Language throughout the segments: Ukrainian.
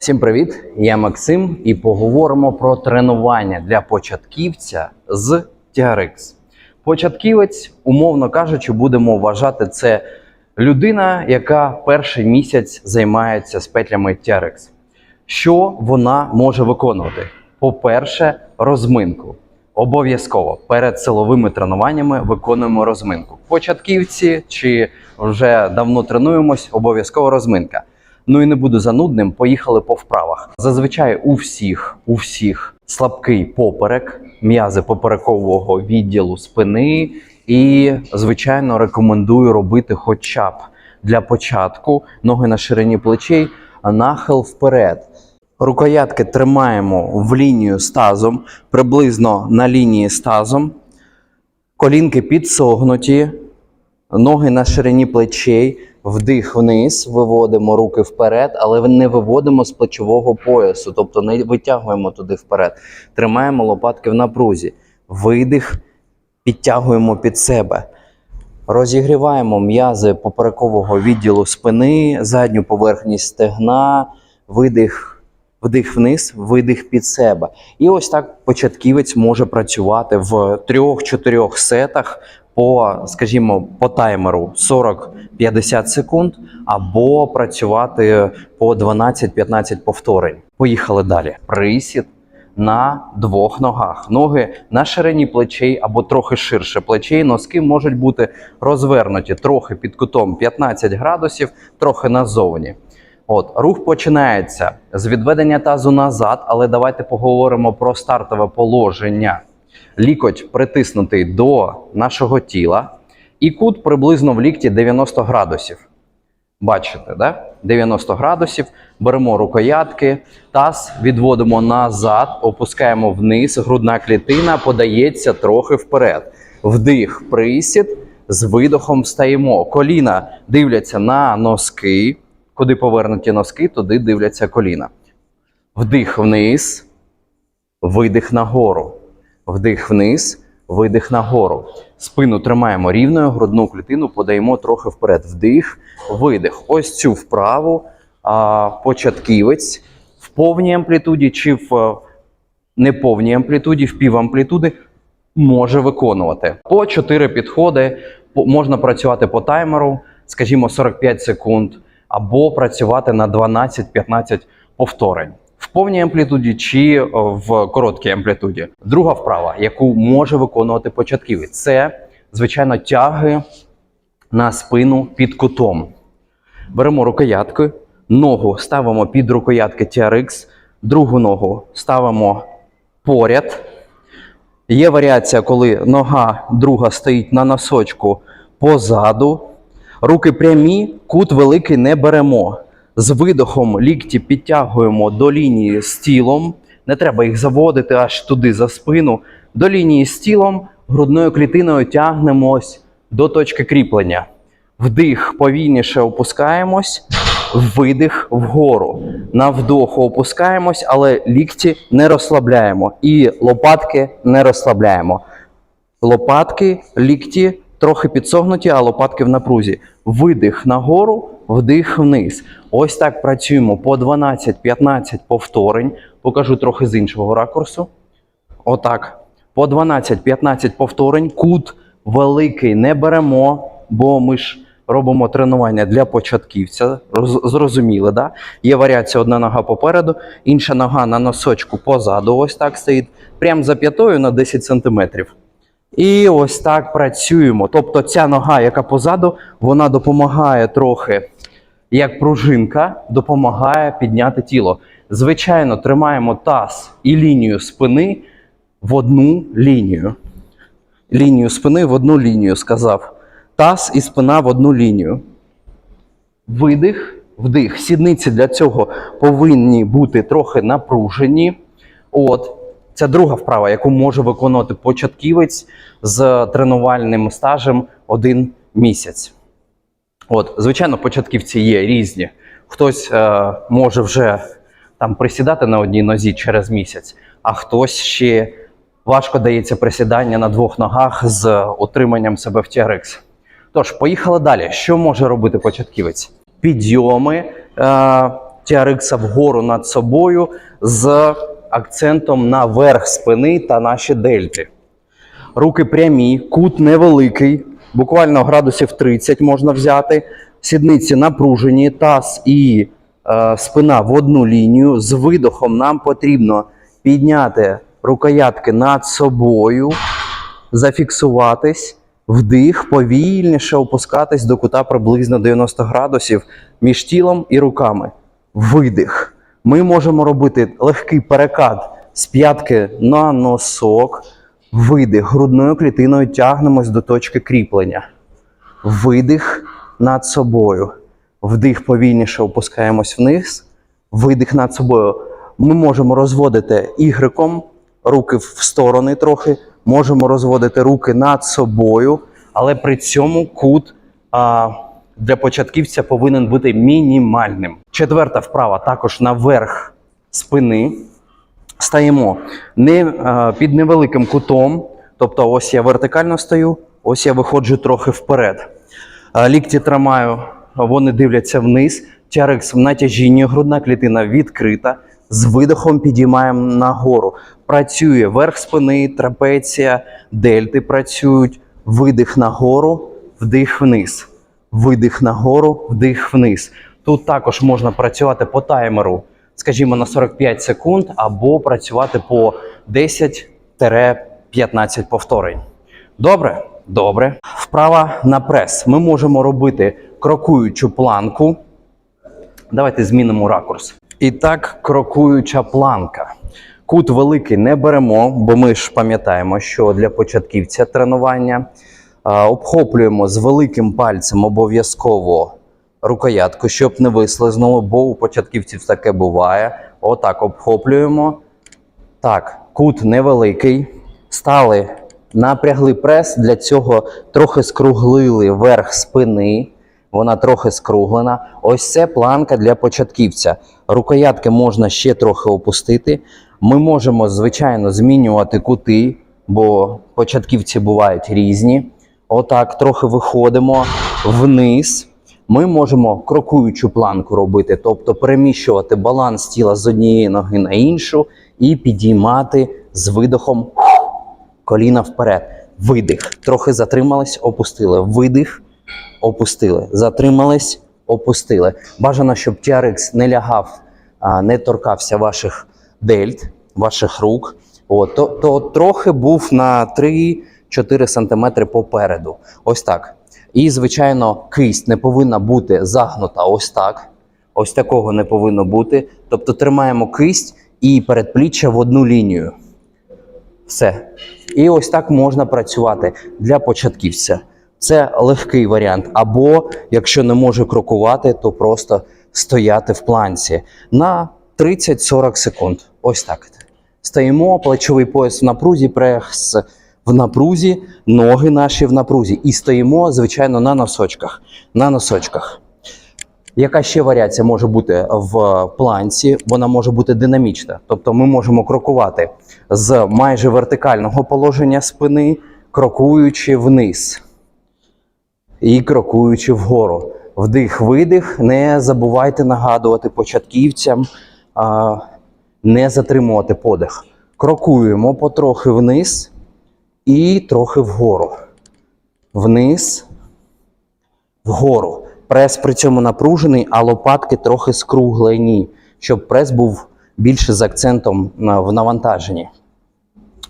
Всім привіт! Я Максим і поговоримо про тренування для початківця з TRX. Початківець, умовно кажучи, будемо вважати це людина, яка перший місяць займається з петлями TRX. Що вона може виконувати? По-перше, розминку. Обов'язково перед силовими тренуваннями виконуємо розминку. Початківці чи вже давно тренуємось, обов'язково розминка. Ну і не буду занудним, поїхали по вправах. Зазвичай у всіх, у всіх слабкий поперек, м'язи поперекового відділу спини. І, звичайно, рекомендую робити хоча б для початку ноги на ширині плечей, нахил вперед. Рукоятки тримаємо в лінію з тазом, приблизно на лінії з тазом. Колінки підсогнуті, ноги на ширині плечей, вдих вниз, виводимо руки вперед, але не виводимо з плечового поясу, тобто не витягуємо туди вперед. Тримаємо лопатки в напрузі. Видих, підтягуємо під себе. Розігріваємо м'язи поперекового відділу спини, задню поверхність стегна, видих, вдих вниз, видих під себе. І ось так початківець може працювати в трьох-чотирьох сетах по, скажімо, по таймеру 40-50 секунд, або працювати по 12-15 повторень. Поїхали далі. Присід на двох ногах. Ноги на ширині плечей або трохи ширше плечей. Носки можуть бути розвернуті трохи під кутом 15 градусів, трохи назовні. От рух починається з відведення тазу назад, але давайте поговоримо про стартове положення. Лікоть притиснутий до нашого тіла, і кут приблизно в лікті 90 градусів. Бачите, да? 90 градусів. Беремо рукоятки, таз відводимо назад, опускаємо вниз, грудна клітина подається трохи вперед. Вдих, присід, з видохом встаємо. Коліна дивляться на носки. Куди повернуті носки, туди дивляться коліна. Вдих вниз, видих нагору. Вдих вниз, видих нагору. Спину тримаємо рівною, грудну клітину подаємо трохи вперед. Вдих, видих. Ось цю вправу а, початківець в повній амплітуді чи в е, неповній амплітуді, в півамплітуди може виконувати. По 4 підходи можна працювати по таймеру, скажімо, 45 секунд, або працювати на 12-15 повторень. Повній амплітуді чи е, в короткій амплітуді. Друга вправа, яку може виконувати початківець, це звичайно тяги на спину під кутом. Беремо рукоятки, ногу ставимо під рукоятки TRX, другу ногу ставимо поряд. Є варіація, коли нога друга стоїть на носочку позаду. Руки прямі, кут великий не беремо. З видохом лікті підтягуємо до лінії з тілом. Не треба їх заводити аж туди за спину. До лінії з тілом грудною клітиною тягнемось до точки кріплення. Вдих повільніше опускаємось, видих вгору. На вдоху опускаємось, але лікті не розслабляємо. І лопатки не розслабляємо. Лопатки, лікті трохи підсогнуті, а лопатки в напрузі. Видих нагору, вдих вниз. Ось так працюємо по 12-15 повторень. Покажу трохи з іншого ракурсу. Отак. По 12-15 повторень. Кут великий не беремо, бо ми ж робимо тренування для початківця. Роз- Зрозуміли, да? Є варіація одна нога попереду, інша нога на носочку позаду. Ось так стоїть. Прямо за п'ятою на 10 сантиметрів. І ось так працюємо. Тобто ця нога, яка позаду, вона допомагає трохи, як пружинка, допомагає підняти тіло. Звичайно, тримаємо таз і лінію спини в одну лінію. Лінію спини в одну лінію, сказав. Таз і спина в одну лінію. Видих, вдих. Сідниці для цього повинні бути трохи напружені. От. Це друга вправа, яку може виконувати початківець з тренувальним стажем один місяць. От, звичайно, початківці є різні. Хтось е, може вже там присідати на одній нозі через місяць, а хтось ще важко дається присідання на двох ногах з утриманням себе в TRX. Тож, поїхали далі. Що може робити початківець? Підйоми е, TRX вгору над собою з акцентом на верх спини та наші дельти. Руки прямі, кут невеликий, буквально градусів 30 можна взяти. Сідниці напружені, таз і е, спина в одну лінію. З видохом нам потрібно підняти рукоятки над собою, зафіксуватись, вдих, повільніше опускатись до кута приблизно 90 градусів між тілом і руками. Видих. Ми можемо робити легкий перекат з п'ятки на носок. Видих. Грудною клітиною тягнемось до точки кріплення. Видих над собою. Вдих повільніше опускаємось вниз. Видих над собою. Ми можемо розводити ігриком, руки в сторони трохи. Можемо розводити руки над собою, але при цьому кут а, для початківця повинен бути мінімальним. Четверта вправа також наверх спини. Стаємо не, е, під невеликим кутом, тобто ось я вертикально стою, ось я виходжу трохи вперед. Е, Лікті тримаю, вони дивляться вниз. Тярекс в натяжінні, грудна клітина відкрита. З видохом підіймаємо нагору. Працює верх спини, трапеція, дельти працюють. Видих нагору, вдих вниз. Видих нагору, вдих вниз. Тут також можна працювати по таймеру, скажімо, на 45 секунд, або працювати по 10-15 повторень. Добре? Добре. Вправа на прес. Ми можемо робити крокуючу планку. Давайте змінимо ракурс. І так, крокуюча планка. Кут великий не беремо, бо ми ж пам'ятаємо, що для початківця тренування обхоплюємо з великим пальцем обов'язково рукоятку, щоб не вислизнуло, бо у початківців таке буває. Отак обхоплюємо. Так, кут невеликий. Стали, напрягли прес. Для цього трохи скруглили верх спини. Вона трохи скруглена. Ось це планка для початківця. Рукоятки можна ще трохи опустити. Ми можемо, звичайно, змінювати кути, бо початківці бувають різні. Отак, трохи виходимо вниз. Ми можемо крокуючу планку робити, тобто переміщувати баланс тіла з однієї ноги на іншу і підіймати з видохом коліна вперед. Видих. Трохи затримались, опустили. Видих, опустили. Затримались, опустили. Бажано, щоб TRX не лягав, не торкався ваших дельт, ваших рук. От, то, то трохи був на 3-4 см попереду. Ось так. І, звичайно, кисть не повинна бути загнута ось так. Ось такого не повинно бути. Тобто тримаємо кисть і передпліччя в одну лінію. Все. І ось так можна працювати для початківця. Це легкий варіант. Або, якщо не може крокувати, то просто стояти в планці на 30-40 секунд. Ось так. Стоїмо, плечовий пояс в напрузі, прес в напрузі, ноги наші в напрузі. І стоїмо, звичайно, на носочках. На носочках. Яка ще варіація може бути в планці? Вона може бути динамічна. Тобто ми можемо крокувати з майже вертикального положення спини, крокуючи вниз і крокуючи вгору. Вдих-видих. Не забувайте нагадувати початківцям, не затримувати подих. Крокуємо потрохи вниз і трохи вгору. Вниз, вгору. Прес при цьому напружений, а лопатки трохи скруглені, щоб прес був більше з акцентом в навантаженні.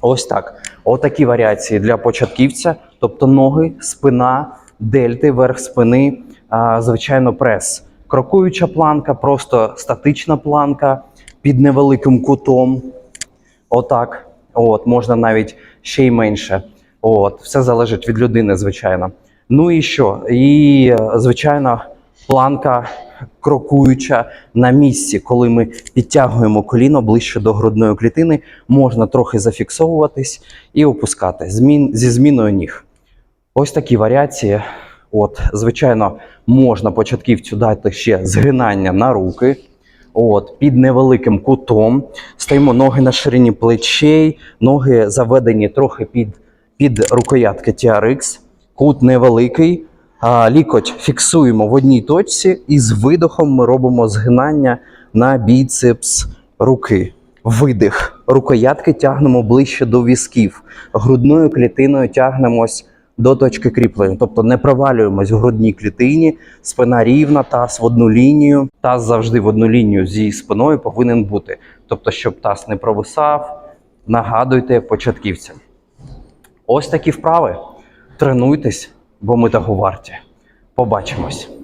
Ось так. Отакі варіації для початківця, тобто ноги, спина, дельти, верх спини, звичайно, прес. Крокуюча планка, просто статична планка під невеликим кутом. Отак. От, можна навіть ще й менше. От, все залежить від людини, звичайно. Ну і що? І, звичайно, планка крокуюча на місці, коли ми підтягуємо коліно ближче до грудної клітини, можна трохи зафіксовуватись і опускати змін, зі зміною ніг. Ось такі варіації. От, звичайно, можна початківцю дати ще згинання на руки. От, під невеликим кутом. Стоїмо ноги на ширині плечей, ноги заведені трохи під, під рукоятки TRX. Кут невеликий. А, лікоть фіксуємо в одній точці, і з видохом ми робимо згинання на біцепс руки. Видих. Рукоятки тягнемо ближче до візків. Грудною клітиною тягнемось до точки кріплення. Тобто не провалюємось в грудній клітині, спина рівна, таз в одну лінію. Таз завжди в одну лінію зі спиною повинен бути. Тобто, щоб таз не провисав, нагадуйте початківцям. Ось такі вправи. Тренуйтесь, бо ми того варті. Побачимось.